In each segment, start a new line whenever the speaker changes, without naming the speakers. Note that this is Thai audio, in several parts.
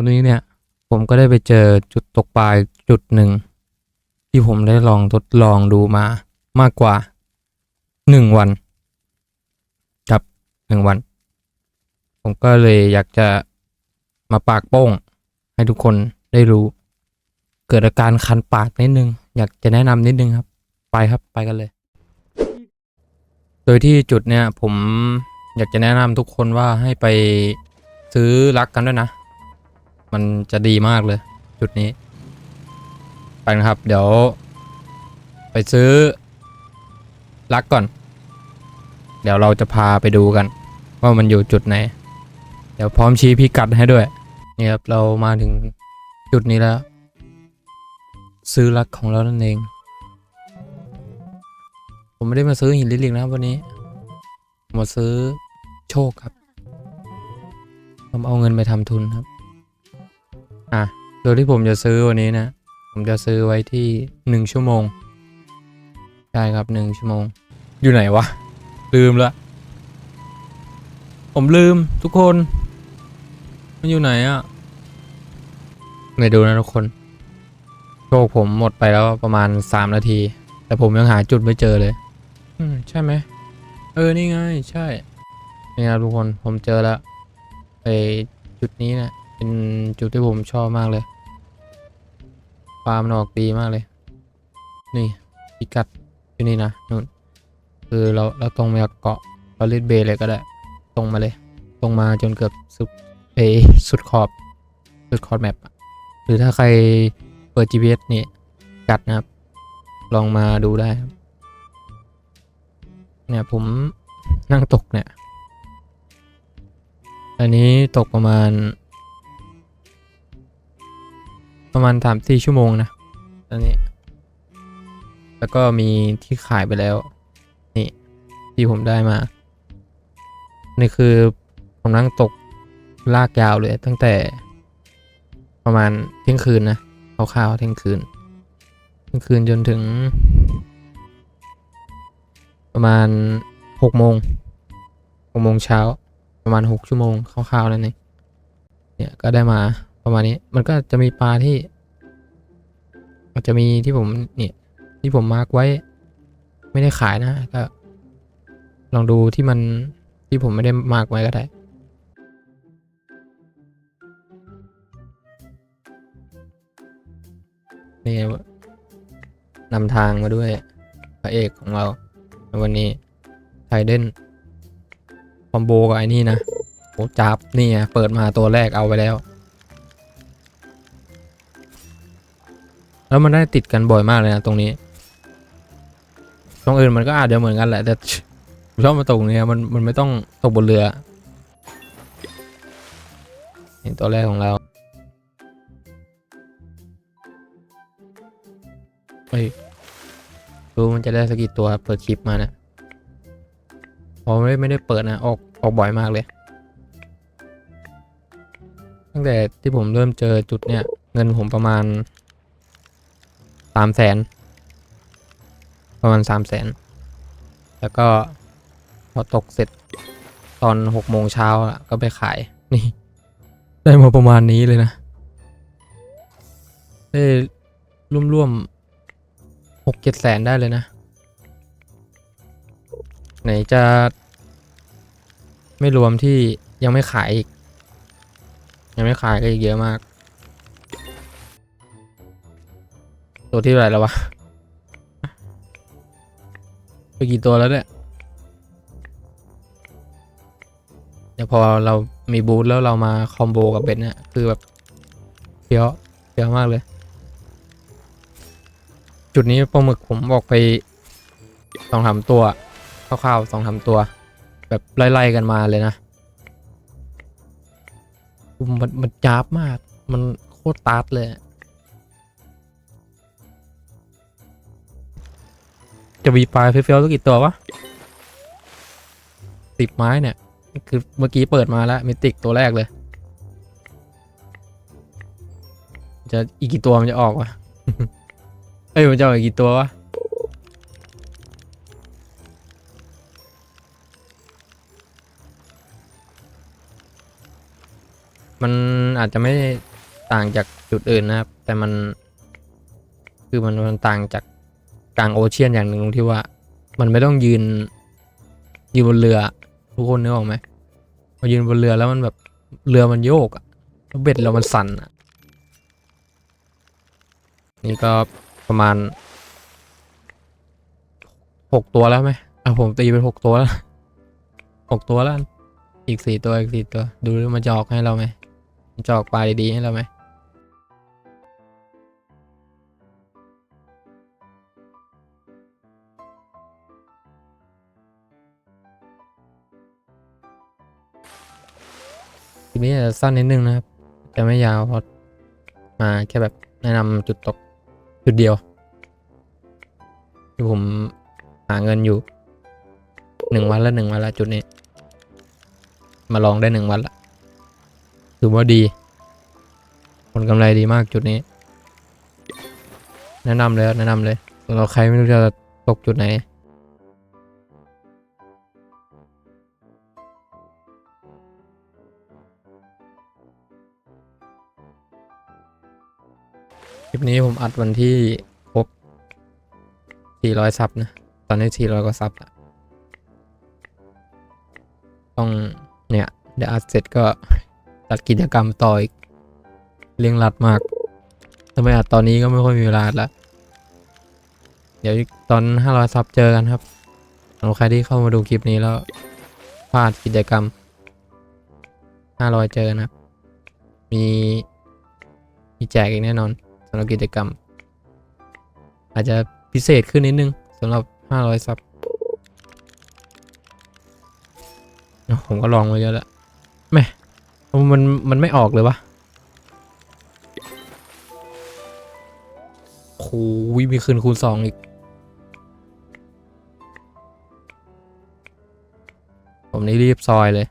วันนี้เนี่ยผมก็ได้ไปเจอจุดตกปลายจุดหนึ่ง ที่ผมได้ลองทดลองดูมามากกว่าหนึ่งวัน ครับหนึ่งวัน ผมก็เลยอยากจะมาปากโป้ง ให้ทุกคนได้รู้ เกิดอาการคันปากนิดนึง อยากจะแนะนำนิดนึงครับ ไปครับไปกันเลย โดยที่จุดเนี่ยผมอยากจะแนะนำทุกคนว่าให้ไปซื้อรักกันด้วยนะ มันจะดีมากเลย จุดนี้ไปนะครับ เดี๋ยว ไปซื้อรักก่อน เดี๋ยวเราจะพาไปดูกัน ว่ามันอยู่จุดไหน เดี๋ยวพร้อมชี้พิกัดให้ด้วยนี่ครับเรามาถึงจุดนี้แล้ว ซื้อรักของเรานั่นเอง ผมไม่ได้มาซื้อหินลิลิกนะครับวันนี้ผมมาซื้อโชคครับผมเอาเงินไปทำทุนครับ อะโดยที่ผมจะซื้อวันนี้นะ ผมจะซื้อไว้ที่หนึ่งชั่วโมง ใช่ครับหนึ่งชั่วโมง อยู่ไหนวะ ลืมละ ผมลืมทุกคน มันอยู่ไหนอะไม่ดูนะทุกคน โชคผมหมดไปแล้วประมาณสามนาที แต่ผมยังหาจุดไม่เจอเลย อืมใช่ไหม เออ นี่ไง ใช่ นี่ครับทุกคน ผมเจอแล้วไอจุดนี้นะี่ย เป็นจุดที่ผมชอบมากเลยฟาร์มนออกดีมากเลย นี่พิกัดอยู่นี่นะนู่นคือเราเราตรงมาเกาะเราเลดเบย์เลยก็ได้ ตรงมาเลย ตรงมาจนเกือบสุดเอสุดขอบ สุดขอบแมปหรือถ้าใครเปิด GPS นี่กัดนะครับ ลองมาดูได้ครับเนี่ยผมนั่งตกเนี่ย อันนี้ตกประมาณ ประมาณสามสี่ชั่วโมงนะตอนนี้ แล้วก็มีที่ขายไปแล้ว นี่ที่ผมได้มา นี่คือผมนั่งตกลากยาวเลย ตั้งแต่ประมาณเที่ยงคืนนะคร่าวๆเที่ยงคืนเที่ยงคืนจนถึง ประมาณหกโมงหกโมงเช้าประมาณหกชั่วโมงคร่าวๆนั่นเองเนี่ยก็ได้มา ประมาณนี้มันก็จะมีปลาที่อาจจะมีที่ผมเนี่ยที่ผมมาร์กไว้ ไม่ได้ขายนะก็ ลองดูที่มันที่ผมไม่ได้มาร์กไว้ก็ได้นี่นำทางมาด้วยพระเอกของเราในวันนี้ไทเดนคอมโบกับไอ้นี่นะโอ้จับนี่เปิดมาตัวแรกเอาไปแล้ว แล้วมันได้ติดกันบ่อยมากเลยนะตรงนี้ ตรงอื่นมันก็อาจจะเหมือนกันแหละแต่ชอบมาตกเนี้ยมันมันไม่ต้องตกบนเรือนี่ตัวแรกของเราเฮ้ยรู้มันจะได้สกกี่ตัวเปิดคลิปมานะพอไม่ได้ไม่ได้เปิดนะ ออกออกบ่อยมากเลย ตั้งแต่ที่ผมเริ่มเจอจุดเนี้ยเงินผมประมาณ สามแสนประมาณสามแสนแล้วก็พอตกเสร็จตอนหกโมงเช้าก็ไปขายนี่ ได้มาประมาณนี้เลยนะ ได้ร่วมๆหกเจ็ดแสนได้เลยนะ ไหนจะ ไม่รวมที่ยังไม่ขายอีก ยังไม่ขายก็อีกเยอะมาก ตัวที่เท่าไหร่แล้ววะ ไปกี่ตัวแล้วเนี่ย เดี๋ยวพอเรามีบูธแล้วเรามาคอมโบกับเบนเนี่ย คือแบบเฟี้ยวเฟี้ยวมากเลย จุดนี้ปลาหมึกผมบอกไปสองสามตัวคร่าวๆสองสามตัว แบบไล่ๆกันมาเลยนะ มันมันจ้าบมาก มันโคตรตาร์ทเลย จะมีปลาเฟี้ยวๆสักกี่ตัววะสิบไม้เนี่ย คือเมื่อกี้เปิดมาแล้วมิติกตัวแรกเลย จะอีกกี่ตัวมันจะออกวะเอ้ยมันจะออกอีกกี่ตัววะมันอาจจะไม่ต่างจากจุดอื่นนะครับ แต่มัน คือมันมันต่างจาก กลางโอเชียนอย่างหนึ่งตรงที่ว่า มันไม่ต้องยืนยืนบนเรือ ทุกคนนึกออกไหมพอยืนบนเรือแล้วมันแบบเรือมันโยกอะแล้วเบ็ดเรามันสั่นอะนี่ก็ประมาณหกตัวแล้วไหมอะผมตีเป็นหกตัวแล้วหกตัวแล้ว อีกสี่ตัวอีกสี่ตัว ดูมันจะออกให้เราไหมมันจะออกปลาดีๆให้เราไหม ลิปนี้จะสั้นนิดนึงนะครับจะไม่ยาวเพราะมาแค่แบบแนะนำจุดตกจุดเดียว ที่ผมหาเงินอยู่หนึ่งวันละหนึ่งวันละจุดนี้ มาลองได้หนึ่งวันละถือว่าดี ผลกำไรดีมากจุดนี้ แนะนำเลยแนะนำเลยสำหรับใครไม่รู้จะตกจุดไหน คลิปนี้ผมอัดวันที่ครบ400ซับนะ ตอนนี้ 400กว่าซับละต้องเนี่ย เดี๋ยวอัดเสร็จก็ตัดกิจกรรมต่ออีกเร่งรัดมากถ้าไมอัดตอนนี้ก็ไม่ค่อยมีเวลาละเดี๋ยวตอน 500ซับเจอกันครับสำหรับใครที่เข้ามาดูคลิปนี้แล้วพลาดกิจกรรม 500 เจอกันครับ มีมีแจกอีกแน่นอน สำหรับกิจกรรม อาจจะพิเศษขึ้นนิดนึงสำหรับ 500 ซับผมก็ลองมาเยอะแล้วแม่มันมันไม่ออกเลยวะโอ้ยมีคืนคูณสองอีก ผมนี่รีบซอยเลย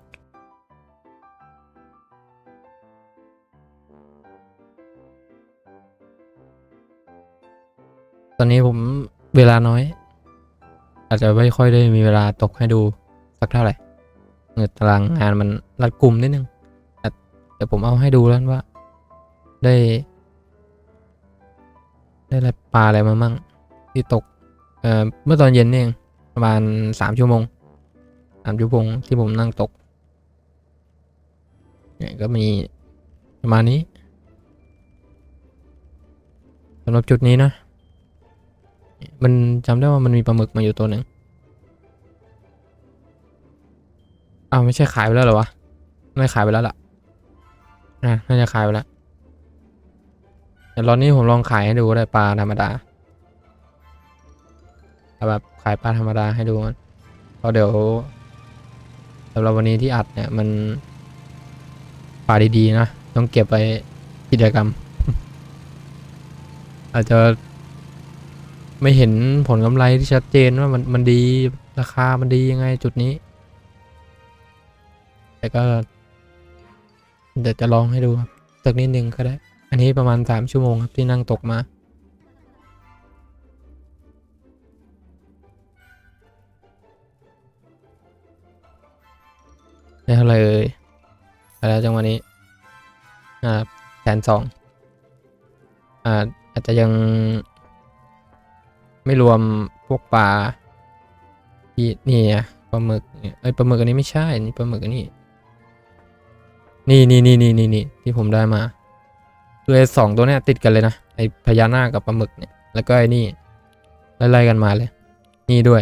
อนนี้ผมเวลาน้อย อาจจะไม่ค่อยได้มีเวลาตกให้ดูสักเท่าไหร่เงินตารางงานมันรัดกลุ่มนิดนึงแต่เดี๋ยวผมเอาให้ดูแล้วว่า ได้ ได้อะไรปลาอะไรมามั่ง ที่ตกเอ่อเมื่อตอนเย็นนี่เองประมาณสามชั่วโมงสามชั่วโมงที่ผมนั่งตกเนี่ยก็มีประมาณนี้สำหรับจุดนี้นะ มันจำได้ว่ามันมีปลาหมึกมาอยู่ตัวหนึ่งอ้าวไม่ใช่ขายไปแล้วเหรอวะ ไม่ขายไปแล้วล่ะนะน่าจะขายไปแล้วแต่รอบนี้ผมลองขายให้ดูได้ปลาธรรมดาเอาแบบขายปลาธรรมดาให้ดูมันเพราะเดี๋ยวสำหรับวันนี้ที่อัดเนี่ยมันปลาดีๆนะ ต้องเก็บไปกิจกรรม อาจจะ ไม่เห็นผลกำไรที่ชัดเจนว่ามันมันดีราคามันดียังไงจุดนี้ แต่ก็เดี๋ยวจะลองให้ดูครับสักนิดนึงก็ได้ อันนี้ประมาณสามชั่วโมงครับที่นั่งตกมาได้เท่าไหร่เอ่ยแล้วจังหวะนี้ อ่าแสนสองอ่าอาจจะยัง ไม่รวมพวกปลาที่นี่ปลาหมึกเนี่ยเอ้ยปลาหมึกอันนี้ไม่ใช่นี่ปลาหมึกอันนี้ นี่นี่นี่นี่นี่นี่ที่ผมได้มาคือไอสองตัวเนี้ยติดกันเลยนะไอพญานาคกับปลาหมึกเนี่ยแล้วก็ไอนี่ไล่ๆกันมาเลย นี่ด้วย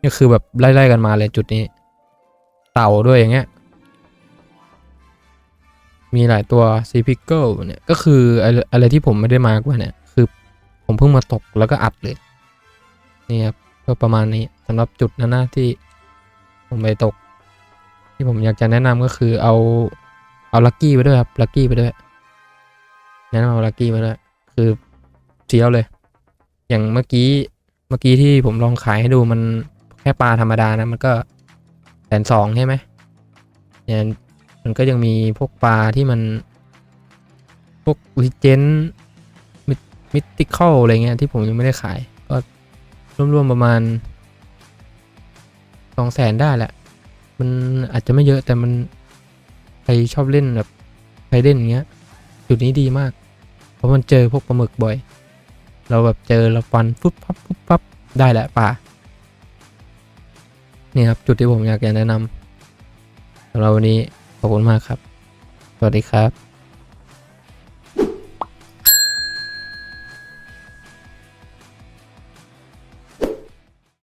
นี่คือแบบไล่ๆกันมาเลยจุดนี้ เต่าด้วยอย่างเงี้ยมีหลายตัวซีพิกเกิลเนี่ยก็คืออะไรที่ผมไม่ได้มาร์กไว้เนี่ย ผมเพิ่งมาตกแล้วก็อัดเลย นี่ครับก็ประมาณนี้สำหรับจุดนั้นนะที่ผมไปตก ที่ผมอยากจะแนะนำก็คือเอาเอาลักกี้ไปด้วยครับลักกี้ไปด้วยแนะนำเอาลักกี้ไปด้วยคือเสียวเลย อย่างเมื่อกี้เมื่อกี้ที่ผมลองขายให้ดูมันแค่ปลาธรรมดานะมันก็แสนสองใช่ไหมเนี่ยมันก็ยังมีพวกปลาที่มัน พวกลิเจน มิติคอลอะไรเงี้ยที่ผมยังไม่ได้ขาย ก็รวมๆประมาณสองแสนได้แหละ มันอาจจะไม่เยอะแต่มันใครชอบเล่นแบบไทเดนอย่างเงี้ย จุดนี้ดีมาก เพราะมันเจอพวกปลาหมึกบ่อย เราแบบเจอเราฟันปุ๊บปั๊บปุ๊บปั๊บได้แหละป่านี่ครับ จุดที่ผมอยากจะแนะนำสำหรับวันนี้ขอบคุณมากครับ สวัสดีครับ